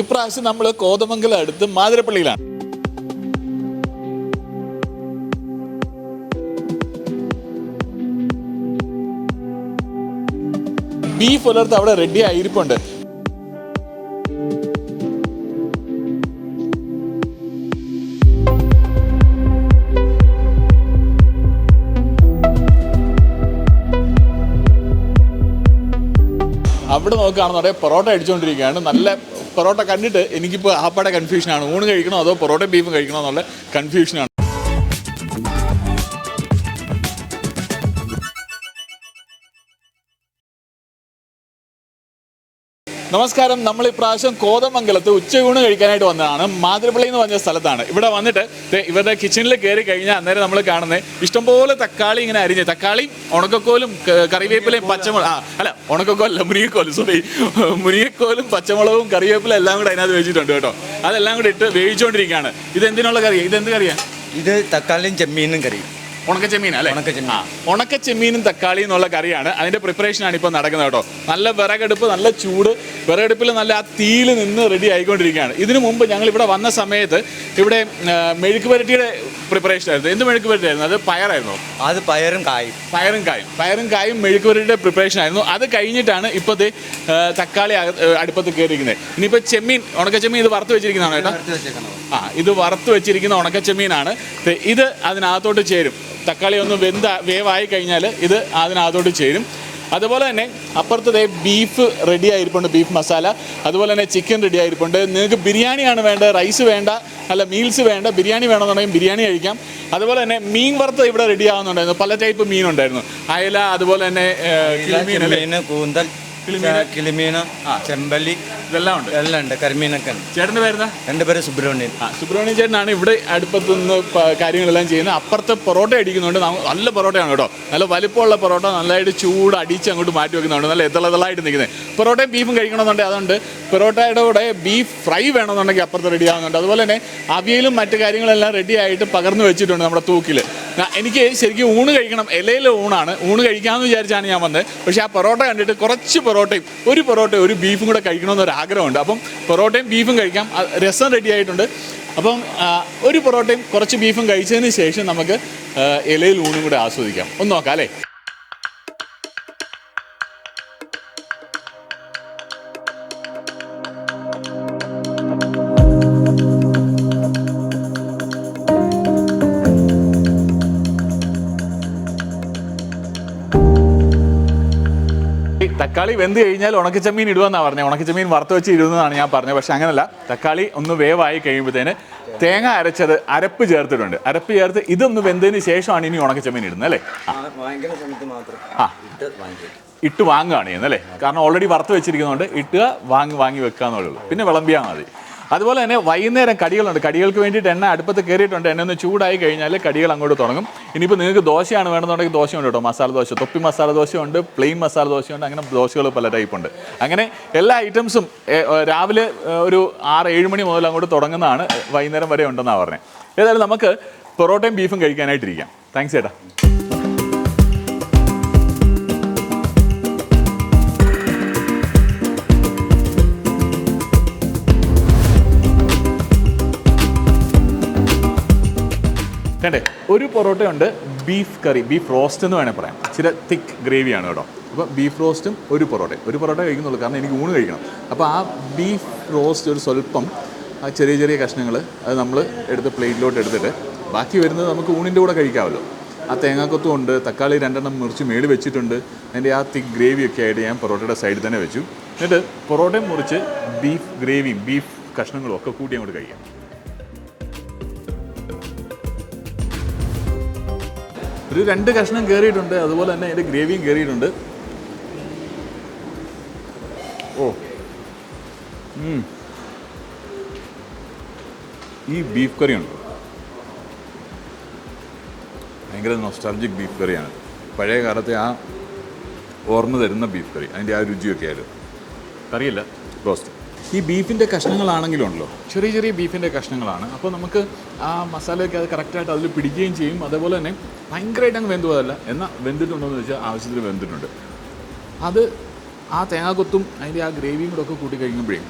ഇപ്രാവശ്യം നമ്മൾ കോതമംഗലം അടുത്ത് മാതിരപ്പള്ളിയിലാണ്. ബീഫ് പുലർത്ത് അവിടെ റെഡി ആയിരിപ്പുണ്ട്. അവിടെ നോക്കുകയാണെന്നുണ്ടെങ്കിൽ പൊറോട്ട അടിച്ചുകൊണ്ടിരിക്കുകയാണ് നല്ല പൊറോട്ട കണ്ടിട്ട് എനിക്കിപ്പോൾ ആപ്പാടെ കൺഫ്യൂഷനാണ് ഊണ് കഴിക്കണോ അതോ പൊറോട്ടയും ബീഫും കഴിക്കണോ എന്നുള്ള കൺഫ്യൂഷനാണ് നമസ്കാരം. നമ്മൾ ഇപ്രാവശ്യം കോതമംഗലത്ത് ഉച്ചയൂണ് കഴിക്കാനായിട്ട് വന്നതാണ്. മാതിരപ്പള്ളി എന്ന് പറഞ്ഞ സ്ഥലത്താണ്. ഇവിടെ വന്നിട്ട് ഇവരുടെ കിച്ചണിൽ കയറി കഴിഞ്ഞാൽ അന്നേരം നമ്മൾ കാണുന്നത് ഇഷ്ടംപോലെ തക്കാളി ഇങ്ങനെ അരിഞ്ഞ്. തക്കാളിയും ഉണക്കക്കോലും കറിവേപ്പിലയും പച്ചമുളക് ആ അല്ല ഉണക്കക്കോലല്ല മുരിങ്ങക്കോലും സോറി മുരിങ്ങക്കോലും പച്ചമുളകും കറിവേപ്പിലും എല്ലാം കൂടെ അതിനകത്ത് വെച്ചിട്ടുണ്ട് കേട്ടോ. അതെല്ലാം കൂടെ ഇട്ട് വേവിച്ചുകൊണ്ടിരിക്കുകയാണ് ഇത് എന്തിനുള്ള കറിയാണ് ഇത് എന്ത് കറിയാണ് ഇത് തക്കാളിയും ചെമ്മീനും കറി അല്ലെ? ഉണക്ക ചെമ്മീൻ ആ ഉണക്കച്ചെമ്മീനും തക്കാളി എന്നുള്ള കറിയാണ്. അതിന്റെ പ്രിപ്പറേഷൻ ആണ് ഇപ്പോൾ നടക്കുന്നത് കേട്ടോ. നല്ല വിറകടുപ്പ് നല്ല ചൂട്. വിറകടുപ്പിൽ നല്ല ആ തീയിൽ നിന്ന് റെഡി ആയിക്കൊണ്ടിരിക്കുകയാണ്. ഇതിനു മുമ്പ് ഞങ്ങൾ ഇവിടെ വന്ന സമയത്ത് ഇവിടെ മെഴുക്ക് പുരട്ടിയുടെ പ്രിപ്പറേഷൻ ആയിരുന്നു. എന്ത് മെഴുക്ക് പുരട്ടി ആയിരുന്നു അത് പയറായിരുന്നു. അത് പയറും കായും. പയറും കായും. പയറും കായും മെഴുക്ക് പുരട്ടിയുടെ പ്രിപ്പറേഷൻ ആയിരുന്നു. അത് കഴിഞ്ഞിട്ടാണ് ഇപ്പോൾ തക്കാളി അടുപ്പത്ത് കയറിയിരിക്കുന്നത്. ഇനിയിപ്പോൾ ചെമ്മീൻ ഉണക്ക ചെമ്മീൻ ഇത് വറുത്ത് വെച്ചിരിക്കുന്നതാണ് കേട്ടോ ആ ഇത് വറുത്ത് വെച്ചിരിക്കുന്ന ഉണക്ക ചെമ്മീനാണ് ഇത് അതിനകത്തോട്ട് ചേരും. തക്കാളി ഒന്ന് വെന്ത വേവായി കഴിഞ്ഞാൽ ഇത് അതിനകത്തോട്ട് ചേരും. അതുപോലെ തന്നെ അപ്പുറത്തത് ബീഫ് റെഡി ആയിരിപ്പുണ്ട് ബീഫ് മസാല. അതുപോലെ തന്നെ ചിക്കൻ റെഡി ആയിരിപ്പുണ്ട്. നിങ്ങൾക്ക് ബിരിയാണിയാണ് വേണ്ടത് റൈസ് വേണ്ട അല്ല മീൽസ് വേണ്ട ബിരിയാണി വേണമെന്നുണ്ടെങ്കിൽ ബിരിയാണി കഴിക്കാം. അതുപോലെ തന്നെ മീൻ വറുത്ത് ഇവിടെ റെഡി ആവുന്നുണ്ടായിരുന്നു. പല ടൈപ്പ് മീൻ ഉണ്ടായിരുന്നു. അയല അതുപോലെ തന്നെ കൂന്തൽ കിളിമീന്? ചെമ്പല്ലി ഇതെല്ലാം ഉണ്ട്. എല്ലാം ഉണ്ട്. കരിമീനൊക്കെ ഉണ്ട്. ചേട്ടന്റെ പേരുന്ന എന്റെ പേര് സുബ്രഹ്മണ്യൻ. ആ സുബ്രഹ്മണ്യൻ ചേട്ടനാണ് ഇവിടെ അടുപ്പത്ത് നിന്ന് കാര്യങ്ങളെല്ലാം ചെയ്യുന്നത്. അപ്പുറത്തെ പൊറോട്ട അടിക്കുന്നുണ്ട് നല്ല പൊറോട്ടയാണ് കേട്ടോ. നല്ല വലിപ്പമുള്ള പൊറോട്ട നല്ലതായിട്ട് ചൂട് അടിച്ച് അങ്ങോട്ട് മാറ്റി വെക്കുന്നുണ്ട് നല്ല ഇതളതളായിട്ട് നിൽക്കുന്നത്. പൊറോട്ടയും ബീഫും കഴിക്കണമെന്നുണ്ടെങ്കിൽ അതുകൊണ്ട് പൊറോട്ടയുടെ കൂടെ ബീഫ് ഫ്രൈ വേണമെന്നുണ്ടെങ്കിൽ അപ്പുറത്ത് റെഡി ആവുന്നുണ്ട്. അതുപോലെ തന്നെ അവിയലും മറ്റു കാര്യങ്ങളെല്ലാം റെഡി ആയിട്ട് പകർന്നു വെച്ചിട്ടുണ്ട് നമ്മുടെ തൂക്കിൽ എനിക്ക് ശരിക്കും ഊണ് കഴിക്കണം. ഇലയിലെ ഊണാണ്. ഊണ് കഴിക്കാമെന്ന് വിചാരിച്ചാണ് ഞാൻ വന്നത്. പക്ഷേ ആ പൊറോട്ട കണ്ടിട്ട് കുറച്ച് പൊറോട്ടയും ഒരു പൊറോട്ടയും ഒരു ബീഫും കൂടെ കഴിക്കണമെന്നൊരു ആഗ്രഹമുണ്ട്. അപ്പം പൊറോട്ടയും ബീഫും കഴിക്കാം. രസം റെഡി ആയിട്ടുണ്ട്. അപ്പം ഒരു പൊറോട്ടയും കുറച്ച് ബീഫും കഴിച്ചതിന് ശേഷം നമുക്ക് ഇലയിൽ ഊണും കൂടെ ആസ്വദിക്കാം. ഒന്ന് നോക്കാം അല്ലേ? തക്കാളി വെന്ത് കഴിഞ്ഞാൽ ഉണക്കിച്ചമ്മീൻ ഇടുവെന്നാണ് പറഞ്ഞത് ഉണക്കിച്ചമ്മീൻ വറുത്ത് വെച്ച് ഇടുന്നതാണ് ഞാൻ പറഞ്ഞത്. പക്ഷെ അങ്ങനല്ല. തക്കാളി ഒന്ന് വേവായി കഴിയുമ്പോഴത്തേന് തേങ്ങ അരച്ചത് അരപ്പ് ചേർത്തിട്ടുണ്ട്. അരപ്പ് ചേർത്ത് ഇതൊന്ന് വെന്തതിന് ശേഷമാണ് ഇനി ഉണക്കിച്ചമ്മീൻ ഇടുന്നത് അല്ലേ? ആ. ഇട്ട് വാങ്ങുകയാണ് ചെയ്യുന്നത് അല്ലേ? കാരണം ഓൾറെഡി വറുത്ത് വെച്ചിരിക്കുന്നതുകൊണ്ട് ഇട്ടുക വാങ്ങി വാങ്ങി വെക്കുക എന്നുള്ളൂ പിന്നെ വിളമ്പിയാൽ മതി. അതുപോലെ തന്നെ വൈകുന്നേരം കടികളുണ്ട്. കടികൾക്ക് വേണ്ടിയിട്ട് എണ്ണ അടുപ്പത്ത് കയറിയിട്ടുണ്ട്. എണ്ണ ഒന്ന് ചൂടായി കഴിഞ്ഞാൽ കടികൾ അങ്ങോട്ട് തുടങ്ങും. ഇനിയിപ്പോൾ നിങ്ങൾക്ക് ദോശയാണ് വേണമെന്നുണ്ടെങ്കിൽ ദോശയുണ്ട് കേട്ടോ. മസാല ദോശ തൊപ്പി മസാല ദോശയുണ്ട് പ്ലെയിൻ മസാല ദോശയുണ്ട് അങ്ങനെ ദോശകൾ പല ടൈപ്പ് ഉണ്ട്. അങ്ങനെ എല്ലാ ഐറ്റംസും രാവിലെ ഒരു ആറ് ഏഴ് മണി മുതൽ അങ്ങോട്ട് തുടങ്ങുന്നതാണ് വൈകുന്നേരം വരെ ഉണ്ടെന്നാണ് പറഞ്ഞത് ഏതായാലും നമുക്ക് പൊറോട്ടയും ബീഫും കഴിക്കാനായിട്ടിരിക്കാം. താങ്ക്സ് ചേട്ടാ. കണ്ടേ ഒരു പൊറോട്ടയുണ്ട് ബീഫ് കറി ബീഫ് റോസ്റ്റ് എന്ന് വേണേൽ പറയാം. ചില തിക്ക് ഗ്രേവിയാണ് കേട്ടോ. അപ്പോൾ ബീഫ് റോസ്റ്റും ഒരു പൊറോട്ടയും. ഒരു പൊറോട്ട കഴിക്കുന്നുള്ളൂ കാരണം എനിക്ക് ഊണ് കഴിക്കണം. അപ്പോൾ ആ ബീഫ് റോസ്റ്റ് ഒരു സ്വല്പം ആ ചെറിയ ചെറിയ കഷ്ണങ്ങൾ അത് നമ്മൾ എടുത്ത് പ്ലേറ്റിലോട്ട് എടുത്തിട്ട് ബാക്കി വരുന്നത് നമുക്ക് ഊണിന്റെ കൂടെ കഴിക്കാമല്ലോ. ആ തേങ്ങാക്കൊത്തും ഉണ്ട് തക്കാളി രണ്ടെണ്ണം മുറിച്ച് മേടി വെച്ചിട്ടുണ്ട്. അതിന്റെ ആ തിക്ക് ഗ്രേവിയൊക്കെ ആയിട്ട് ഞാൻ പൊറോട്ടയുടെ സൈഡിൽ തന്നെ വെച്ചു. എന്നിട്ട് പൊറോട്ടയും മുറിച്ച് ബീഫ് ഗ്രേവിയും ബീഫ് കഷ്ണങ്ങളും ഒക്കെ കൂട്ടി അങ്ങോട്ട് കഴിക്കാം. ഒരു രണ്ട് കഷ്ണം കയറിയിട്ടുണ്ട് അതുപോലെ തന്നെ അതിന്റെ ഗ്രേവിയും കയറിയിട്ടുണ്ട് ഓ. ഉം. ഈ ബീഫ് കറിയുണ്ട് ഭയങ്കര നൊസ്റ്റാൾജിക് ബീഫ് കറിയാണ്. പഴയ കാലത്തെ ആ ഓർമ്മ തരുന്ന ബീഫ് കറി. അതിന്റെ ആ രുചിയൊക്കെ ആയിരുന്നു. കറിയില്ല. റോസ്റ്റ് ഈ ബീഫിന്റെ കഷ്ണങ്ങളാണെങ്കിലും ഉണ്ടല്ലോ. ചെറിയ ചെറിയ ബീഫിന്റെ കഷ്ണങ്ങളാണ്. അപ്പോൾ നമുക്ക് ആ മസാലയൊക്കെ അത് കറക്റ്റായിട്ട് അതിൽ പിടിക്കുകയും ചെയ്യും. അതേപോലെ തന്നെ ഭയങ്കരമായിട്ട് അങ്ങ് വെന്തു പോയതല്ല എന്നാൽ വെന്തിട്ടുണ്ടോ എന്ന് വെച്ചാൽ ആവശ്യത്തിന് വെന്തിട്ടുണ്ട്. അത് ആ തേങ്ങാക്കൊത്തും അതിന്റെ ആ ഗ്രേവിയും കൂടെ ഒക്കെ കൂട്ടി കഴിക്കുമ്പോഴേ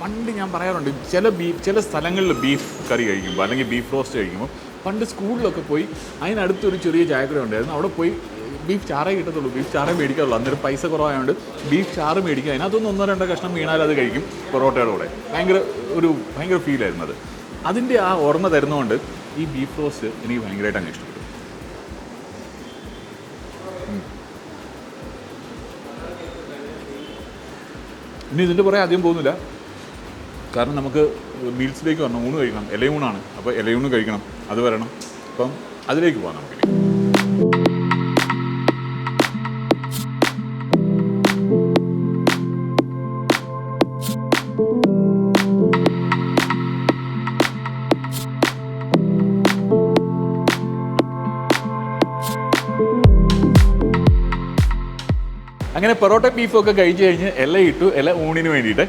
പണ്ട് ഞാൻ പറയാറുണ്ട് ചില ബീഫ് ചില സ്ഥലങ്ങളിൽ ബീഫ് കറി കഴിക്കുമ്പോൾ അല്ലെങ്കിൽ ബീഫ് റോസ്റ്റ് കഴിക്കുമ്പോൾ പണ്ട് സ്കൂളിലൊക്കെ പോയി അതിനടുത്തൊരു ചെറിയ ചായക്കട ഉണ്ടായിരുന്നു. അവിടെ പോയി ബീഫ് ചാറേ കിട്ടത്തുള്ളൂ. ബീഫ് ചാറേ മേടിക്കാറുള്ളൂ. അന്നേരം പൈസ കുറവായതുകൊണ്ട് ബീഫ് ചാറ് മേടിക്കുക അതിനകത്തൊന്ന് ഒന്നോ രണ്ടോ കഷ്ണം വീണാൽ അത് കഴിക്കും പൊറോട്ടയുടെ കൂടെ. ഭയങ്കര ഒരു ഭയങ്കര ഫീലായിരുന്നു അത്. അതിന്റെ ആ ഓർമ്മ തരുന്നതുകൊണ്ട് ഈ ബീഫ് റോസ്റ്റ് എനിക്ക് ഭയങ്കരമായിട്ട് അങ്ങ് ഇഷ്ടപ്പെട്ടു. ഇനി ഇതിന്റെ പുറകെ അധികം പോകുന്നില്ല. കാരണം നമുക്ക് മീൽസിലേക്ക് വരണം. ഊണ് കഴിക്കണം. ഇലയൂണാണ്. അപ്പോൾ ഇലയൂണ് കഴിക്കണം. അത് വരണം. അപ്പം അതിലേക്ക് പോകാം നമുക്ക് അങ്ങനെ പൊറോട്ട ബീഫൊക്കെ കഴിച്ച് കഴിഞ്ഞ് ഇല ഇട്ടു ഇല ഊണിന് വേണ്ടിയിട്ട്.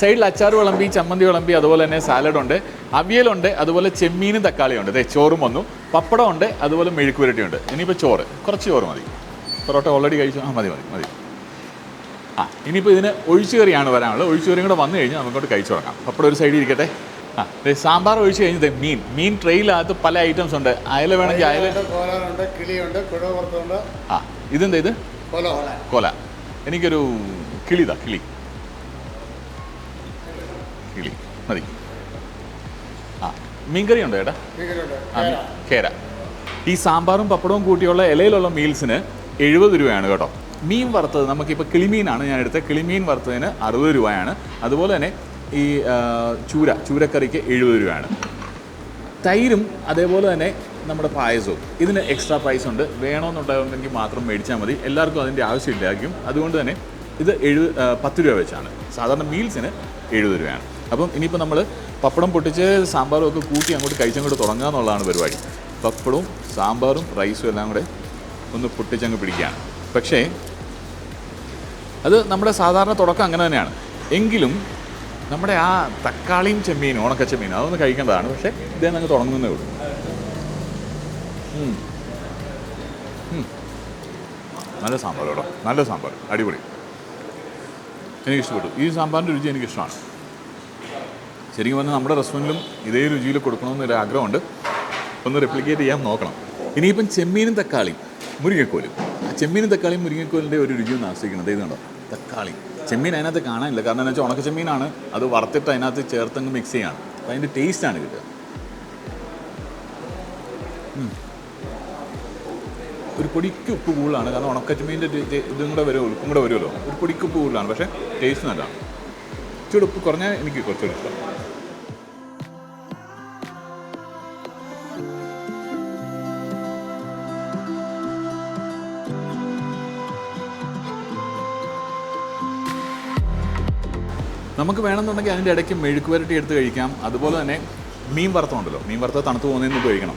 സൈഡിൽ അച്ചാർ വിളമ്പി ചമ്മന്തി വിളമ്പി അതുപോലെ തന്നെ സാലഡുണ്ട് അവിയലുണ്ട് അതുപോലെ ചെമ്മീനും തക്കാളിയുണ്ട് അതെ ചോറും വന്നു. പപ്പടം ഉണ്ട് അതുപോലെ മെഴുക്കുപുരട്ടിയുണ്ട് ഇനിയിപ്പോൾ ചോറ്. കുറച്ച് ചോറ് മതി. പൊറോട്ട ഓൾറെഡി കഴിച്ചു. ആ മതി മതി മതി. ആ ഇനിയിപ്പോൾ ഇതിന് ഒഴിച്ചുകറിയാണ് വരാനുള്ളത്. ഒഴിച്ചുകറിയും കൂടെ വന്നു കഴിഞ്ഞാൽ നമുക്കോട്ട് കഴിച്ചു തുടങ്ങാം. പപ്പടം ഒരു സൈഡിൽ ഇരിക്കട്ടെ. ആ ദേ സാമ്പാർ ഒഴിച്ച് കഴിഞ്ഞത് മീൻ. മീൻ ട്രെയിലകത്ത് പല ഐറ്റംസ് ഉണ്ട്. അയല വേണമെങ്കിൽ അയല ആ ഇതെന്താ ഇത്? കൊല. കൊല. എനിക്കൊരു കിളിതാ കിളി. കിളി മതി. ആ മീൻകറി ഉണ്ടോ ചേട്ടാ ആ, കേര. ഈ സാമ്പാറും പപ്പടവും കൂട്ടിയുള്ള ഇലയിലുള്ള മീൽസിന് എഴുപത് രൂപയാണ് കേട്ടോ. മീൻ വറുത്തത് നമുക്കിപ്പോൾ കിളിമീനാണ് ഞാൻ എടുത്തത്. കിളിമീൻ വറുത്തതിന് അറുപത് രൂപയാണ്. അതുപോലെ തന്നെ ഈ ചൂര ചൂരക്കറിക്ക് എഴുപത് രൂപയാണ്. തൈരും അതേപോലെ തന്നെ നമ്മുടെ പായസവും. ഇതിന് എക്സ്ട്രാ പ്രൈസ് ഉണ്ട്. വേണമെന്നുണ്ടെങ്കിൽ മാത്രം മേടിച്ചാൽ മതി. എല്ലാവർക്കും അതിന്റെ ആവശ്യമില്ലായിരിക്കും അതുകൊണ്ട് തന്നെ ഇത് എഴുപത് പത്ത് രൂപ വെച്ചാണ്. സാധാരണ മീൽസിന് എഴുപത് രൂപയാണ്. അപ്പം ഇനിയിപ്പോൾ നമ്മൾ പപ്പടം പൊട്ടിച്ച് സാമ്പാറും ഒക്കെ കൂട്ടി അങ്ങോട്ട് കഴിച്ചങ്ങോട്ട് തുടങ്ങുക എന്നുള്ളതാണ് പരിപാടി. പപ്പടവും സാമ്പാറും റൈസും എല്ലാം കൂടെ ഒന്ന് പൊട്ടിച്ചങ്ങ് പിടിക്കുകയാണ്. പക്ഷേ അത് നമ്മുടെ സാധാരണ തുടക്കം അങ്ങനെ തന്നെയാണ്. എങ്കിലും നമ്മുടെ ആ തക്കാളിയും ചെമ്മീനും ഉണക്ക ചെമ്മീനും അതൊന്ന് കഴിക്കേണ്ടതാണ്. പക്ഷേ ഇതേ അങ്ങ് തുടങ്ങുന്നേ ഉള്ളൂ. നല്ല സാമ്പാർ കേട്ടോ. നല്ല സാമ്പാർ. അടിപൊളി. എനിക്ക് ഇഷ്ടപ്പെട്ടു ഈ സാമ്പാറിന്റെ രുചി എനിക്ക് ഇഷ്ടമാണ് ശരിക്കും പറഞ്ഞാൽ നമ്മുടെ റെസ്റ്റോറന്റിലും ഇതേ രുചിയിൽ കൊടുക്കണമെന്നൊരു ആഗ്രഹമുണ്ട്. ഒന്ന് റെപ്ലിക്കേറ്റ് ചെയ്യാൻ നോക്കണം. ഇനിയിപ്പം ചെമ്മീനും തക്കാളിയും മുരിങ്ങക്കോലും. ആ ചെമ്മീനും തക്കാളിയും മുരിങ്ങക്കോലിന്റെ ഒരു രുചി ഒന്ന് ആസ്വദിക്കണം. ഇത് കണ്ടോ? തക്കാളി. ചെമ്മീൻ അതിനകത്ത് കാണാനില്ല. കാരണം എന്താ വെച്ചാൽ ഉണക്ക ചെമ്മീനാണ്. അത് വറുത്തിട്ട് അതിനകത്ത് ചേർത്തങ്ങ് മിക്സ് ചെയ്യാണ്. അപ്പം അതിന്റെ ടേസ്റ്റാണ് കിട്ടുക. ഒരു പൊടിക്ക് ഉപ്പ് കൂടുതലാണ്. കാരണം ഉണക്കച്ചമീന്റെ ഇതും കൂടെ വരുമോ? ഉപ്പും കൂടെ വരുമല്ലോ. ഒരു പൊടിക്ക് ഉപ്പ് കൂടുതലാണ്. പക്ഷേ ടേസ്റ്റ് നല്ലതാണ്. ഇച്ചിരി ഉപ്പ് കുറഞ്ഞാൽ എനിക്ക് കുറച്ചുകൂടി ഇഷ്ടം. നമുക്ക് വേണമെന്നുണ്ടെങ്കിൽ അതിന്റെ ഇടയ്ക്ക് മെഴുക്ക് വരട്ടി എടുത്ത് കഴിക്കാം. അതുപോലെ തന്നെ മീൻ വറുത്തമുണ്ടല്ലോ മീൻ വറുത്ത തണുത്ത് പോകുന്നതിന് ഉപയോഗിക്കണം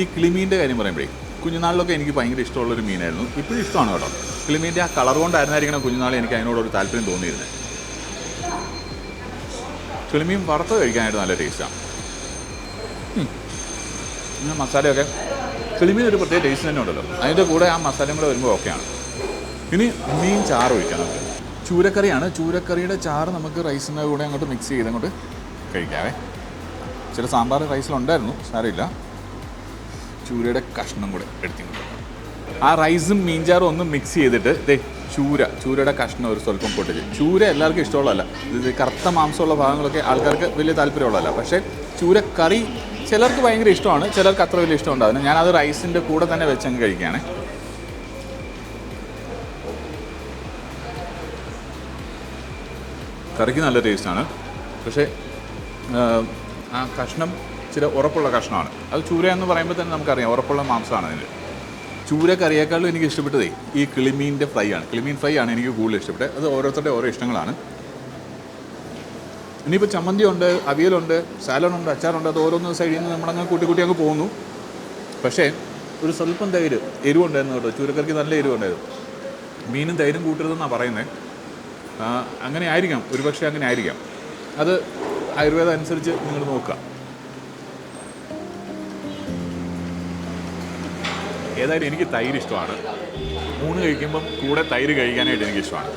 ഈ കിളിമീന്റെ കാര്യം പറയുമ്പോഴേ കുഞ്ഞുനാളിലൊക്കെ എനിക്ക് ഭയങ്കര ഇഷ്ടമുള്ളൊരു മീനായിരുന്നു. ഇപ്പോഴും ഇഷ്ടമാണ് കേട്ടോ. കിളിമീന്റെ ആ കളർ കൊണ്ടായിരുന്നായിരിക്കണം കുഞ്ഞുനാളിൽ എനിക്ക് അതിനോടൊരു താല്പര്യം തോന്നിയിരുന്നത് കിളിമീൻ വറുത്ത് കഴിക്കാനായിട്ട് നല്ല ടേസ്റ്റാണ് പിന്നെ മസാലയൊക്കെ. കിളിമീൻ ഒരു പ്രത്യേക ടേസ്റ്റ് തന്നെ ഉണ്ടല്ലോ. അതിന്റെ കൂടെ ആ മസാലയും കൂടെ വരുമ്പോൾ ഓക്കെയാണ് ഇനി മീൻ ചാറ് ഒഴിക്കാം നമുക്ക്. ചൂരക്കറിയാണ്. ചൂരക്കറിയുടെ ചാറ് നമുക്ക് റൈസിന്റെ കൂടെ അങ്ങോട്ട് മിക്സ് ചെയ്ത് അങ്ങോട്ട് കഴിക്കാവേ. ചില സാമ്പാർ റൈസിലുണ്ടായിരുന്നു സാരമില്ല. ചൂരയുടെ കഷ്ണം കൂടെ എടുത്തിട്ടുണ്ട്. ആ റൈസും മീൻചാറും ഒന്ന് മിക്സ് ചെയ്തിട്ട് ദേ ചൂര ചൂരയുടെ കഷ്ണം ഒരു സ്വല്പം പൊട്ടിച്ച്. ചൂര എല്ലാവർക്കും ഇഷ്ടമുള്ളതല്ല. ഇത് കറുത്ത മാംസമുള്ള ഭാഗങ്ങളൊക്കെ ആൾക്കാർക്ക് വലിയ താല്പര്യമുള്ളതല്ല. പക്ഷേ ചൂര കറി ചിലർക്ക് ഭയങ്കര ഇഷ്ടമാണ് ചിലർക്ക് അത്ര വലിയ ഇഷ്ടം ഉണ്ടാവില്ല. ഞാനത് റൈസിന്റെ കൂടെ തന്നെ വെച്ചങ്ങ് കഴിക്കുകയാണ്. കറിക്ക് നല്ല ടേസ്റ്റാണ് പക്ഷേ ആ കഷ്ണം ഇച്ചിരി ഉറപ്പുള്ള കഷ്ണമാണ്. അത് ചൂര എന്ന് പറയുമ്പോൾ തന്നെ നമുക്കറിയാം ഉറപ്പുള്ള മാംസമാണ് അതിന്. ചൂര കറിയേക്കാളും എനിക്ക് ഇഷ്ടപ്പെട്ടതേ ഈ കിളിമീന്റെ ഫ്രൈ ആണ്. കിളിമീൻ ഫ്രൈ ആണ് എനിക്ക് കൂടുതൽ ഇഷ്ടപ്പെട്ടത്. അത് ഓരോരുത്തരുടെ ഓരോ ഇഷ്ടങ്ങളാണ്. ഇനിയിപ്പോൾ ചമ്മന്തിയുണ്ട് അവിയലുണ്ട് സാലഡുണ്ട് അച്ചാറുണ്ട് അത് ഓരോന്ന് സൈഡിൽ നിന്ന് നമ്മളങ്ങ് കൂട്ടി കൂട്ടി അങ്ങ് പോകുന്നു. പക്ഷേ ഒരു സ്വല്പം തൈര് എരിവുണ്ടായിരുന്നു കേട്ടോ. ചൂരക്കറിക്ക് നല്ല എരിവുണ്ടായിരുന്നു. മീനും തൈരും കൂട്ടരുതെന്നാണ് പറയുന്നത് അങ്ങനെ ആയിരിക്കാം. ഒരുപക്ഷെ അങ്ങനെ ആയിരിക്കാം. അത് ആയുർവേദം അനുസരിച്ച് നിങ്ങൾ നോക്കുക. ഏതായാലും എനിക്ക് തൈര് ഇഷ്ടമാണ്. മൂന്ന് കഴിക്കുമ്പം കൂടെ തൈര് കഴിക്കാനായിട്ട് എനിക്ക് ഇഷ്ടമാണ്.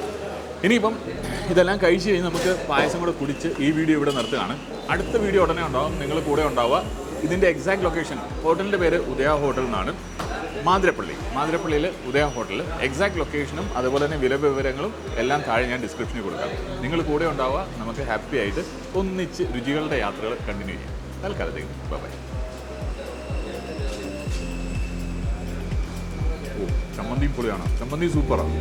ഇനിയിപ്പം ഇതെല്ലാം കഴിച്ച് കഴിഞ്ഞ് നമുക്ക് പായസം കൂടെ കുടിച്ച് ഈ വീഡിയോ ഇവിടെ നിർത്തുകയാണ്. അടുത്ത വീഡിയോ ഉടനെ ഉണ്ടാവും. നിങ്ങൾ കൂടെ ഉണ്ടാവുക. ഇതിന്റെ എക്സാക്ട് ലൊക്കേഷൻ ഹോട്ടലിന്റെ പേര് ഉദയ ഹോട്ടൽ എന്നാണ്. മാതിരപ്പള്ളി മാതിരപ്പള്ളിയിൽ ഉദയ ഹോട്ടൽ എക്സാക്ട് ലൊക്കേഷനും അതുപോലെ തന്നെ വില വിവരങ്ങളും എല്ലാം താഴെ ഞാൻ ഡിസ്ക്രിപ്ഷനിൽ കൊടുക്കാം. നിങ്ങൾ കൂടെ ഉണ്ടാവുക. നമുക്ക് ഹാപ്പി ആയിട്ട് ഒന്നിച്ച് രുചികളുടെ യാത്രകൾ കണ്ടിന്യൂ ചെയ്യാം. തൽക്കാലത്തേക്ക് ബൈ ഓ ചമ്മന്തി പൊളിയാണ് ചമ്മന്തി സൂപ്പറാണ്